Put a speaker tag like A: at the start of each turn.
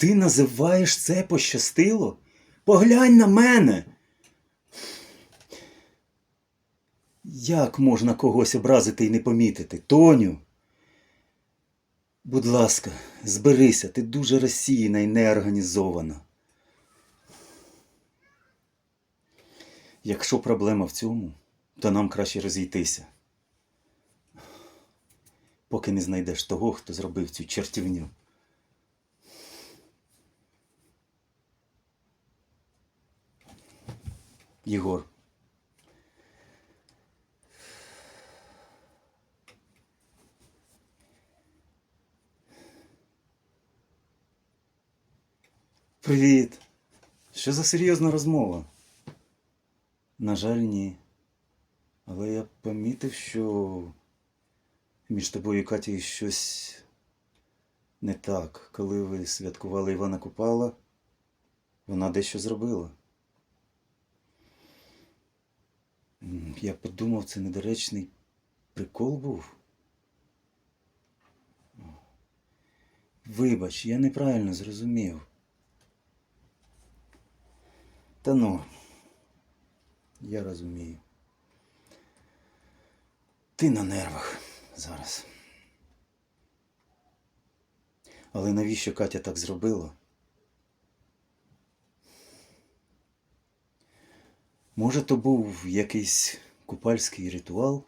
A: Ти називаєш це пощастило? Поглянь на мене. Як можна когось образити і не помітити? Тоню. Будь ласка, зберися, ти дуже розсіяна і неорганізована. Якщо проблема в цьому, то нам краще розійтися. Поки не знайдеш того, хто зробив цю чертівню. Єгор. Привіт. Що за серйозна розмова? На жаль, ні. Але я помітив, що між тобою і Катєю щось не так. Коли ви святкували Івана Купала, вона дещо зробила. Я подумав, це недоречний прикол був. Вибач, я неправильно зрозумів. Та ну, я розумію. Ти на нервах зараз. Але навіщо Катя так зробила? Може, то був якийсь купальський ритуал?